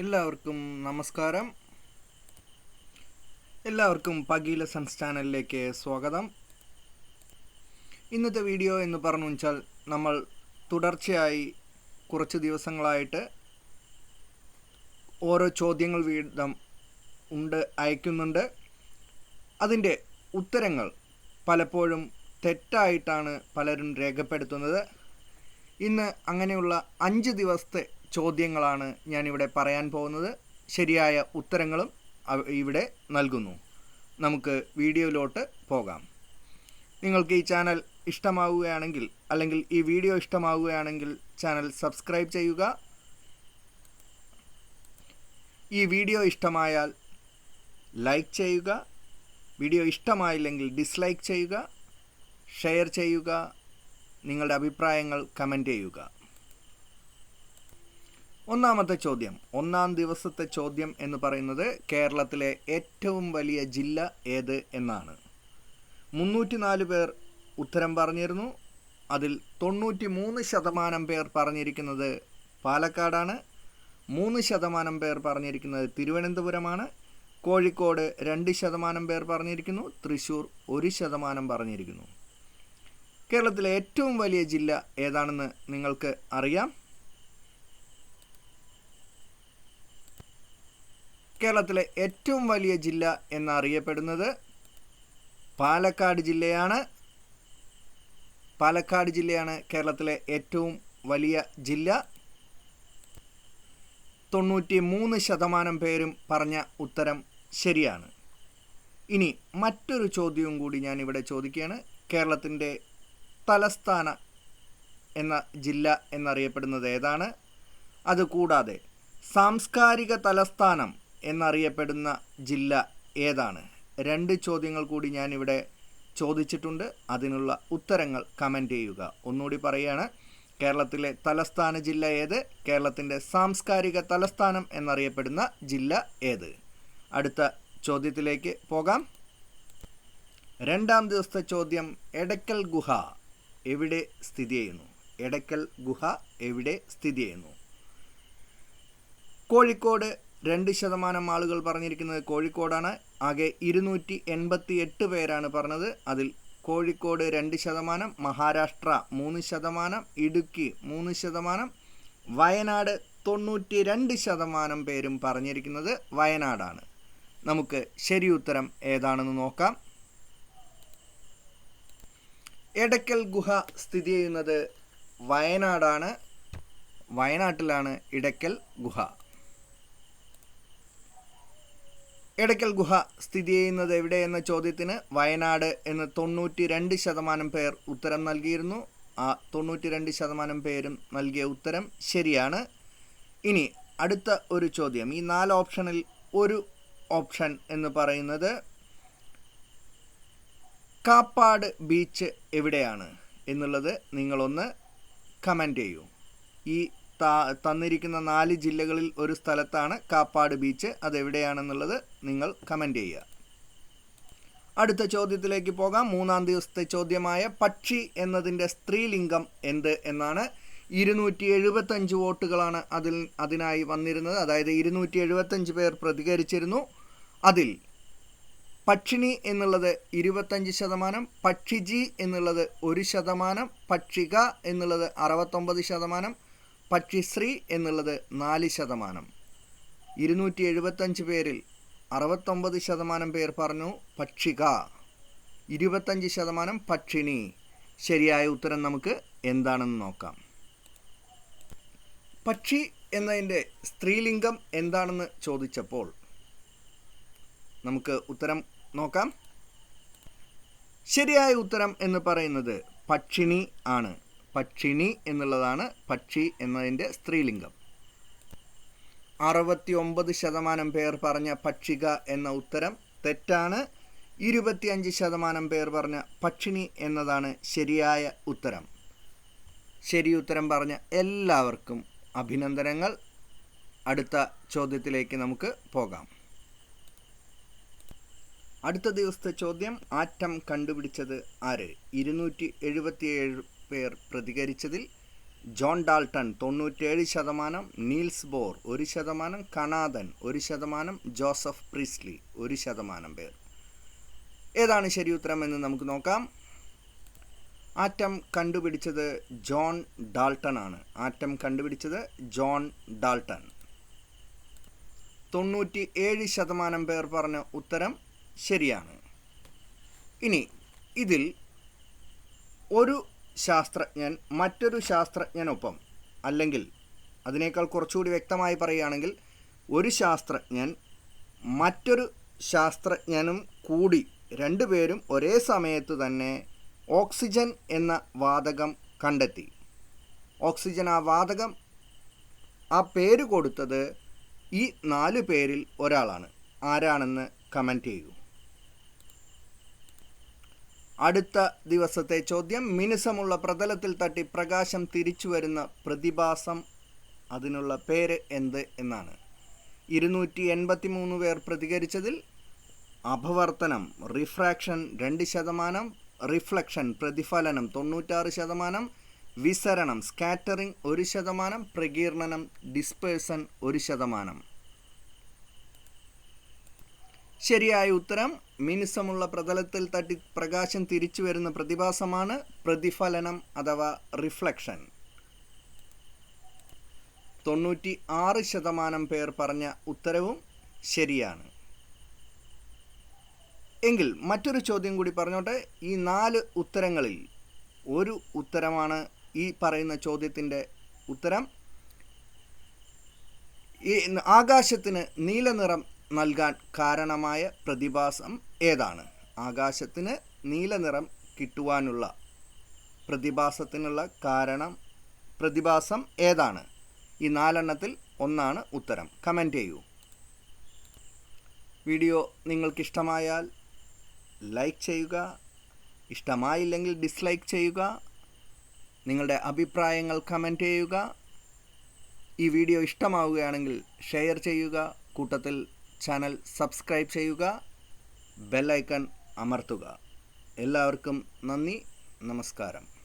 എല്ലാവർക്കും നമസ്കാരം. എല്ലാവർക്കും പകീല സൺസ് ചാനലിലേക്ക് സ്വാഗതം. ഇന്നത്തെ വീഡിയോ എന്ന് പറഞ്ഞു വെച്ചാൽ നമ്മൾ തുടർച്ചയായി കുറച്ച് ദിവസങ്ങളായിട്ട് ഓരോ ചോദ്യങ്ങൾ വീതം ഉണ്ട് അയക്കുന്നുണ്ട്. അതിന്റെ ഉത്തരങ്ങൾ പലപ്പോഴും തെറ്റായിട്ടാണ് പലരും രേഖപ്പെടുത്തുന്നത്. ഇന്ന് അങ്ങനെയുള്ള അഞ്ച് ദിവസത്തെ ചോദ്യങ്ങളാണ് ഞാനിവിടെ പറയാൻ പോകുന്നത്. ശരിയായ ഉത്തരങ്ങളും ഇവിടെ നൽകുന്നു. നമുക്ക് വീഡിയോയിലോട്ട് പോകാം. നിങ്ങൾക്ക് ഈ ചാനൽ ഇഷ്ടമാവുകയാണെങ്കിൽ അല്ലെങ്കിൽ ഈ വീഡിയോ ഇഷ്ടമാവുകയാണെങ്കിൽ ചാനൽ സബ്സ്ക്രൈബ് ചെയ്യുക. ഈ വീഡിയോ ഇഷ്ടമായാൽ ലൈക്ക് ചെയ്യുക. വീഡിയോ ഇഷ്ടമായില്ലെങ്കിൽ ഡിസ്ലൈക്ക് ചെയ്യുക. ഷെയർ ചെയ്യുക. നിങ്ങളുടെ അഭിപ്രായങ്ങൾ കമന്റ് ചെയ്യുക. ഒന്നാമത്തെ ചോദ്യം. ഒന്നാം ദിവസത്തെ ചോദ്യം എന്ന് പറയുന്നത് കേരളത്തിലെ ഏറ്റവും വലിയ ജില്ല ഏത് എന്നാണ്. മുന്നൂറ്റി നാല് പേർ ഉത്തരം പറഞ്ഞിരുന്നു. അതിൽ തൊണ്ണൂറ്റി മൂന്ന് ശതമാനം പേർ പറഞ്ഞിരിക്കുന്നത് പാലക്കാടാണ്. മൂന്ന് ശതമാനം പേർ പറഞ്ഞിരിക്കുന്നത് തിരുവനന്തപുരമാണ്. കോഴിക്കോട് രണ്ട് ശതമാനം പേർ പറഞ്ഞിരിക്കുന്നു. തൃശ്ശൂർ ഒരു ശതമാനം പറഞ്ഞിരിക്കുന്നു. കേരളത്തിലെ ഏറ്റവും വലിയ ജില്ല ഏതാണെന്ന് നിങ്ങൾക്ക് അറിയാം. കേരളത്തിലെ ഏറ്റവും വലിയ ജില്ല എന്നറിയപ്പെടുന്നത് പാലക്കാട് ജില്ലയാണ്. പാലക്കാട് ജില്ലയാണ് കേരളത്തിലെ ഏറ്റവും വലിയ ജില്ല. തൊണ്ണൂറ്റി മൂന്ന് ശതമാനം പേരും പറഞ്ഞ ഉത്തരം ശരിയാണ്. ഇനി മറ്റൊരു ചോദ്യവും കൂടി ഞാൻ ഇവിടെ ചോദിക്കുകയാണ്. കേരളത്തിന്റെ തലസ്ഥാന എന്ന ജില്ല എന്നറിയപ്പെടുന്നത് ഏതാണ്? അതുകൂടാതെ സാംസ്കാരിക തലസ്ഥാനം എന്നറിയപ്പെടുന്ന ജില്ല ഏതാണ്? രണ്ട് ചോദ്യങ്ങൾ കൂടി ഞാനിവിടെ ചോദിച്ചിട്ടുണ്ട്. അതിനുള്ള ഉത്തരങ്ങൾ കമന്റ് ചെയ്യുക. ഒന്നുകൂടി പറയുകയാണ് കേരളത്തിലെ തലസ്ഥാന ജില്ല ഏത്? കേരളത്തിന്റെ സാംസ്കാരിക തലസ്ഥാനം എന്നറിയപ്പെടുന്ന ജില്ല ഏത്? അടുത്ത ചോദ്യത്തിലേക്ക് പോകാം. രണ്ടാം ദിവസത്തെ ചോദ്യം എടക്കൽ ഗുഹ എവിടെ സ്ഥിതി ചെയ്യുന്നു? എടക്കൽ ഗുഹ എവിടെ സ്ഥിതി ചെയ്യുന്നു? കോഴിക്കോട് രണ്ട് ശതമാനം ആളുകൾ പറഞ്ഞിരിക്കുന്നത് കോഴിക്കോടാണ്. ആകെ ഇരുന്നൂറ്റി എൺപത്തി എട്ട് പേരാണ് പറഞ്ഞത്. അതിൽ കോഴിക്കോട് രണ്ട് ശതമാനം മഹാരാഷ്ട്ര മൂന്ന് ശതമാനം ഇടുക്കി മൂന്ന് ശതമാനം വയനാട് തൊണ്ണൂറ്റി രണ്ട് ശതമാനം പേരും പറഞ്ഞിരിക്കുന്നത് വയനാടാണ്. നമുക്ക് ശരി ഉത്തരം ഏതാണെന്ന് നോക്കാം. എടക്കൽ ഗുഹ സ്ഥിതി ചെയ്യുന്നത് വയനാടാണ്. വയനാട്ടിലാണ് ഇടയ്ക്കൽ ഗുഹ. എടക്കൽ ഗുഹ സ്ഥിതി ചെയ്യുന്നത് എവിടെ എന്ന ചോദ്യത്തിന് വയനാട് എന്ന് തൊണ്ണൂറ്റി രണ്ട് ശതമാനം പേർ ഉത്തരം നൽകിയിരുന്നു. ആ തൊണ്ണൂറ്റി രണ്ട് ശതമാനം പേരും നൽകിയ ഉത്തരം ശരിയാണ്. ഇനി അടുത്ത ഒരു ചോദ്യം. ഈ നാല് ഓപ്ഷനിൽ ഒരു ഓപ്ഷൻ എന്ന് പറയുന്നത് കാപ്പാട് ബീച്ച് എവിടെയാണ് എന്നുള്ളത് നിങ്ങളൊന്ന് കമന്റ് ചെയ്യൂ. ഈ തന്നിരിക്കുന്ന നാല് ജില്ലകളിൽ ഒരു സ്ഥലത്താണ് കാപ്പാട് ബീച്ച്. അതെവിടെയാണെന്നുള്ളത് നിങ്ങൾ കമന്റ് ചെയ്യുക. അടുത്ത ചോദ്യത്തിലേക്ക് പോകാം. മൂന്നാം ദിവസത്തെ ചോദ്യമായ പക്ഷി എന്നതിന്റെ സ്ത്രീലിംഗം എന്ത് എന്നാണ് ഇരുന്നൂറ്റി എഴുപത്തഞ്ച് വോട്ടുകളാണ് അതിൽ അതിനായി വന്നിരുന്നത്. അതായത് ഇരുന്നൂറ്റി എഴുപത്തഞ്ച് പേർ പ്രതികരിച്ചിരുന്നു. അതിൽ പക്ഷിണി എന്നുള്ളത് ഇരുപത്തഞ്ച് ശതമാനം പക്ഷിജി എന്നുള്ളത് ഒരു ശതമാനം പക്ഷിക എന്നുള്ളത് അറുപത്തൊമ്പത് ശതമാനം പക്ഷിശ്രീ എന്നുള്ളത് നാല് ശതമാനം. ഇരുന്നൂറ്റി എഴുപത്തഞ്ച് പേരിൽ അറുപത്തൊമ്പത് ശതമാനം പേർ പറഞ്ഞു പക്ഷിക. ഇരുപത്തഞ്ച് ശതമാനം പക്ഷിണി. ശരിയായ ഉത്തരം നമുക്ക് എന്താണെന്ന് നോക്കാം. പക്ഷി എന്നതിന്റെ സ്ത്രീലിംഗം എന്താണെന്ന് ചോദിച്ചപ്പോൾ നമുക്ക് ഉത്തരം നോക്കാം. ശരിയായ ഉത്തരം എന്ന് പറയുന്നത് പക്ഷിണി ആണ്. പക്ഷിണി എന്നുള്ളതാണ് പക്ഷി എന്നതിന്റെ സ്ത്രീലിംഗം. അറുപത്തി ഒമ്പത് ശതമാനം പേർ പറഞ്ഞ പക്ഷിക എന്ന ഉത്തരം തെറ്റാണ്. ഇരുപത്തിയഞ്ച് ശതമാനം പേർ പറഞ്ഞ പക്ഷിണി എന്നതാണ് ശരിയായ ഉത്തരം. ശരി ഉത്തരം പറഞ്ഞ എല്ലാവർക്കും അഭിനന്ദനങ്ങൾ. അടുത്ത ചോദ്യത്തിലേക്ക് നമുക്ക് പോകാം. അടുത്ത ദിവസത്തെ ചോദ്യം ആറ്റം കണ്ടുപിടിച്ചത് ആര്? ഇരുന്നൂറ്റി എഴുപത്തിയേഴ് പേർ പ്രതികരിച്ചതിൽ ജോൺ ഡാൾട്ടൺ തൊണ്ണൂറ്റേഴ് ശതമാനം നീൽസ് ബോർ ഒരു ശതമാനം കണാദൻ ഒരു ശതമാനം ജോസഫ് പ്രിസ്ലി ഒരു ശതമാനം പേർ. ഏതാണ് ശരി ഉത്തരം എന്ന് നമുക്ക് നോക്കാം. ആറ്റം കണ്ടുപിടിച്ചത് ജോൺ ഡാൾട്ടൺ ആണ്. ആറ്റം കണ്ടുപിടിച്ചത് ജോൺ ഡാൾട്ടൺ. തൊണ്ണൂറ്റി ഏഴ് ശതമാനം പേർ പറഞ്ഞ ഉത്തരം ശരിയാണ്. ഇനി ഇതിൽ ഒരു ശാസ്ത്രജ്ഞൻ മറ്റൊരു ശാസ്ത്രജ്ഞനൊപ്പം അല്ലെങ്കിൽ അതിനേക്കാൾ കുറച്ചുകൂടി വ്യക്തമായി പറയുകയാണെങ്കിൽ ഒരു ശാസ്ത്രജ്ഞൻ മറ്റൊരു ശാസ്ത്രജ്ഞനും കൂടി രണ്ടുപേരും ഒരേ സമയത്ത് തന്നെ ഓക്സിജൻ എന്ന വാതകം കണ്ടെത്തി. ഓക്സിജൻ ആ വാതകം ആ പേര് കൊടുത്തത് ഈ നാല് പേരിൽ ഒരാളാണ്. ആരാണെന്ന് കമന്റ് ചെയ്യൂ. അടുത്ത ദിവസത്തെ ചോദ്യം. മിനുസമുള്ള പ്രതലത്തിൽ തട്ടി പ്രകാശം തിരിച്ചു വരുന്ന പ്രതിഭാസം അതിനുള്ള പേര് എന്ത് എന്നാണ്. ഇരുന്നൂറ്റി എൺപത്തി മൂന്ന് പേർ പ്രതികരിച്ചതിൽ അപവർത്തനം റിഫ്രാക്ഷൻ രണ്ട് ശതമാനം റിഫ്ലക്ഷൻ പ്രതിഫലനം തൊണ്ണൂറ്റാറ് ശതമാനം വിസരണം സ്കാറ്ററിംഗ് ഒരു ശതമാനം പ്രകീർണനം ഡിസ്പേഴ്സൺ ഒരു ശതമാനം. ശരിയായ ഉത്തരം മിനുസമുള്ള പ്രതലത്തിൽ തട്ടി പ്രകാശം തിരിച്ചു വരുന്ന പ്രതിഭാസമാണ് പ്രതിഫലനം അഥവാ റിഫ്ലക്ഷൻ. തൊണ്ണൂറ്റി ആറ് ശതമാനം പേർ പറഞ്ഞ ഉത്തരവും ശരിയാണ്. എങ്കിൽ മറ്റൊരു ചോദ്യം കൂടി പറഞ്ഞോട്ടെ. ഈ നാല് ഉത്തരങ്ങളിൽ ഒരു ഉത്തരമാണ് ഈ പറയുന്ന ചോദ്യത്തിന്റെ ഉത്തരം. ഈ ആകാശത്തിന് നീലനിറം നൽകാൻ കാരണമായ പ്രതിഭാസം ഏതാണ്? ആകാശത്തിന് നീല നിറം കിട്ടുവാനുള്ള പ്രതിഭാസത്തിനുള്ള കാരണം പ്രതിഭാസം ഏതാണ്? ഈ നാലെണ്ണത്തിൽ ഒന്നാണ് ഉത്തരം. കമന്റ് ചെയ്യൂ. വീഡിയോ നിങ്ങൾക്കിഷ്ടമായാൽ ലൈക്ക് ചെയ്യുക ഇഷ്ടമായില്ലെങ്കിൽ ഡിസ്ലൈക്ക് ചെയ്യുക നിങ്ങളുടെ അഭിപ്രായങ്ങൾ കമന്റ് ചെയ്യുക ഈ വീഡിയോ ഇഷ്ടമാവുകയാണെങ്കിൽ ഷെയർ ചെയ്യുക കൂട്ടത്തിൽ ചാനൽ സബ്സ്ക്രൈബ് ചെയ്യുക ബെല്ലൈക്കൺ അമർത്തുക. എല്ലാവർക്കും നന്ദി നമസ്കാരം.